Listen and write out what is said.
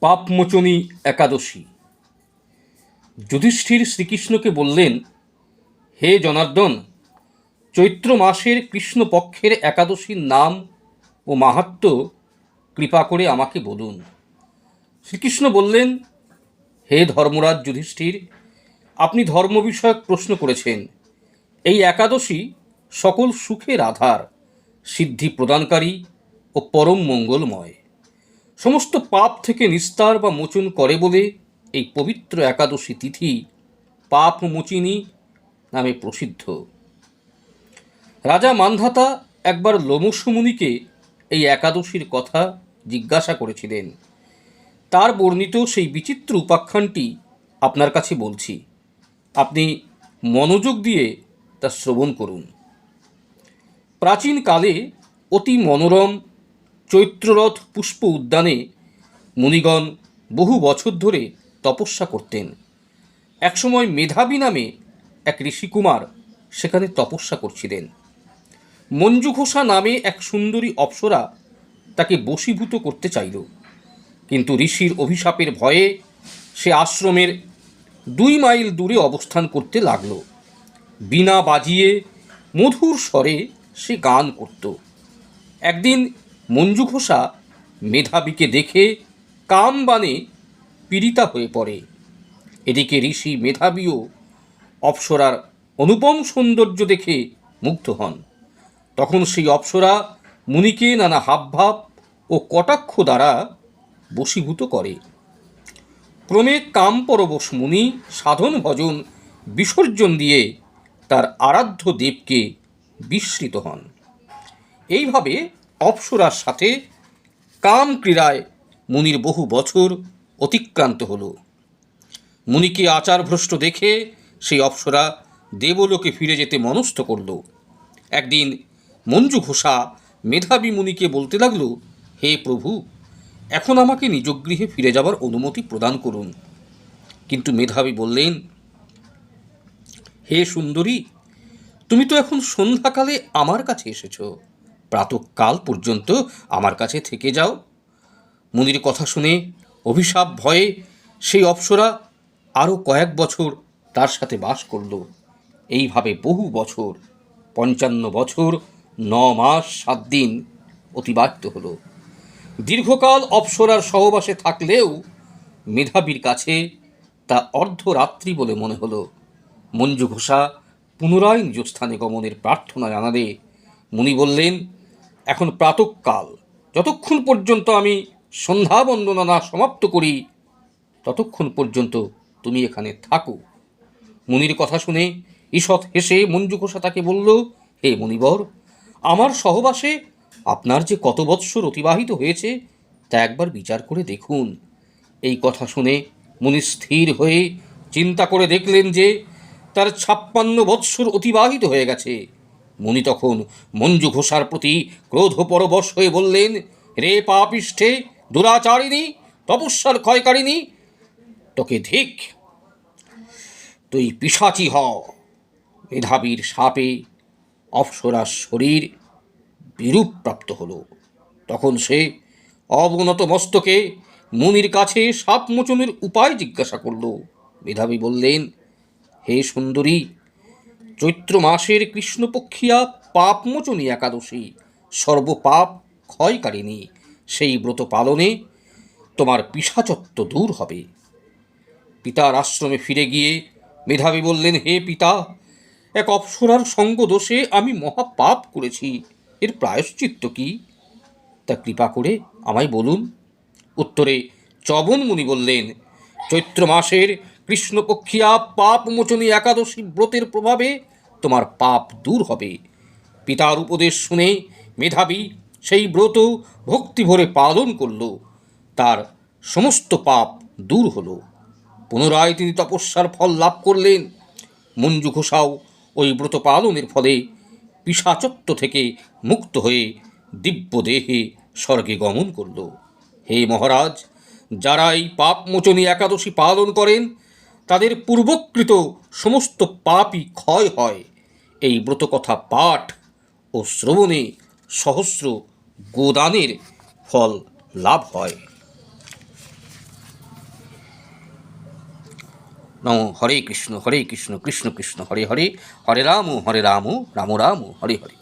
পাপমোচনী একাদশী। যুধিষ্ঠির শ্রীকৃষ্ণকে বললেন, হে জনার্দন, চৈত্র মাসের কৃষ্ণপক্ষের একাদশীর নাম ও মাহাত্ম্য কৃপা করে আমাকে বলুন। শ্রীকৃষ্ণ বললেন, হে ধর্মরাজ যুধিষ্ঠির, আপনি ধর্ম বিষয়ক প্রশ্ন করেছেন। এই একাদশী সকল সুখের আধার, সিদ্ধি প্রদানকারী ও পরম মঙ্গলময়। সমস্ত পাপ থেকে নিস্তার বা মোচন করে বলে এই পবিত্র একাদশী তিথি পাপ মোচিনী নামে প্রসিদ্ধ। রাজা মান্ধাতা একবার লোমসুমুনিকে এই একাদশীর কথা জিজ্ঞাসা করেছিলেন। তার বর্ণিত সেই বিচিত্র উপাখ্যানটি আপনার কাছে বলছি। আপনি মনোযোগ দিয়ে তা শ্রবণ করুন। প্রাচীনকালে অতি মনোরম চৈত্ররথ পুষ্প উদ্যানে মুনিগণ বহু বছর ধরে তপস্যা করতেন। একসময় মেধাবী নামে এক ঋষিকুমার সেখানে তপস্যা করছিলেন। মঞ্জু ঘোষা নামে এক সুন্দরী অপ্সরা তাকে বশীভূত করতে চাইল। কিন্তু ঋষির অভিশাপের ভয়ে সে আশ্রমের দুই মাইল দূরে অবস্থান করতে লাগল। বিনা বাজিয়ে মধুর স্বরে সে গান করত। একদিন মঞ্জু ঘোষা মেধাবীকে দেখে কাম বানে পীড়িতা হয়ে পড়ে। এদিকে ঋষি মেধাবীও অপ্সরার অনুপম সৌন্দর্য দেখে মুগ্ধ হন। তখন সেই অপ্সরা মুনিকে নানা হাবভাব ও কটাক্ষ দ্বারা বশীভূত করে। ক্রমে কাম পরবশ মুনি সাধন ভজন বিসর্জন দিয়ে তার আরাধ্য দেবকে বিস্মৃত হন। এইভাবে অপ্সরার সাথে কাম ক্রীড়ায় মুনির বহু বছর অতিক্রান্ত হল। মুনিকে আচারভ্রষ্ট দেখে সেই অপ্সরা দেবলোকে ফিরে যেতে মনস্থ করল। একদিন মঞ্জু ঘোষা মেধাবী মুনিকে বলতে লাগল, হে প্রভু, এখন আমাকে নিজ গৃহে ফিরে যাবার অনুমতি প্রদান করুন। কিন্তু মেধাবী বললেন, হে সুন্দরী, তুমি তো এখন সন্ধ্যাকালে আমার কাছে এসেছ। প্রাতকাল পর্যন্ত আমার কাছে থেকে যাও। মুনির কথা শুনে অভিশাপ ভয়ে সেই অপ্সরা আরও কয়েক বছর তার সাথে বাস করল। এইভাবে বহু বছর, পঞ্চান্ন বছর, ন মাস, সাত দিন অতিবাহিত হলো। দীর্ঘকাল অপ্সরার সহবাসে থাকলেও মেধাবীর কাছে তা অর্ধরাত্রি বলে মনে হলো। মঞ্জু ঘোষা পুনরায় নিজ স্থানে গমনের প্রার্থনা জানালে মুনি বললেন এখন প্রাতকাল। যতক্ষণ পর্যন্ত আমি সন্ধ্যা বন্দনা না সমাপ্ত করি, ততক্ষণ পর্যন্ত তুমি এখানে থাকো। মুনির কথা শুনে ঈষৎ হেসে মঞ্জু ঘোষা তাকে বলল, হে মণিবর আমার সহবাসে আপনার যে কত বৎসর অতিবাহিত হয়েছে, তা একবার বিচার করে দেখুন। এই কথা শুনে মুনি স্থির হয়ে চিন্তা করে দেখলেন যে তার ছাপ্পান্ন বৎসর অতিবাহিত হয়ে গেছে। মুনি তখন মঞ্জু ঘোষার প্রতি ক্রোধ পরবশ হয়ে বললেন রে পাপিষ্ঠে, দুরাচারিণী, তপস্যার ক্ষয়কারিণী, তোকে ধিক। তুই পিসাচি হ। মেধাবীর সাপে অপ্সরার শরীর বিরূপ প্রাপ্ত হল। তখন সে অবনত মস্তকে মুনির কাছে সাপ মোচনের উপায় জিজ্ঞাসা করল। মেধাবী বললেন, হে সুন্দরী চৈত্র মাসের কৃষ্ণপক্ষিয়া পাপমোচনী একাদশী। সর্বপাপ ক্ষয়কারিণী। সেই ব্রত পালনে তোমার পিসাচত্ব দূর হবে। পিতার আশ্রমে ফিরে গিয়ে মেধাবী বললেন, হে পিতা, এক অপ্সরার সঙ্গ দোষে আমি মহাপাপ করেছি। এর প্রায়শ্চিত্ত কি? তা কৃপা করে আমায় বলুন। উত্তরে চবন মুনি বললেন, চৈত্র মাসের কৃষ্ণপক্ষিয়া পাপ মোচনী একাদশী ব্রতের প্রভাবে তোমার পাপ দূর হবে। পিতার উপদেশ শুনে মেধাবী সেই ব্রত ভক্তি ভরে পালন করল। তার সমস্ত পাপ দূর হলো। পুনরায় তিনি তপস্যার ফল লাভ করলেন। মঞ্জু ঘোষাও ওই ব্রত পালনের ফলে পিসাচত্ব থেকে মুক্ত হয়ে দিব্য দেহে স্বর্গে গমন করল। হে মহারাজ, যারা এই পাপমোচনী একাদশী পালন করেন তাদের পূর্বকৃত সমস্ত পাপই ক্ষয় হয়। এই ব্রতকথা পাঠ ও শ্রবণে সহস্র গোদানের ফল লাভ হয়। নম হরে কৃষ্ণ হরে কৃষ্ণ কৃষ্ণ কৃষ্ণ, হরে হরে। হরে রাম হরে রাম রাম রাম হরে হরে।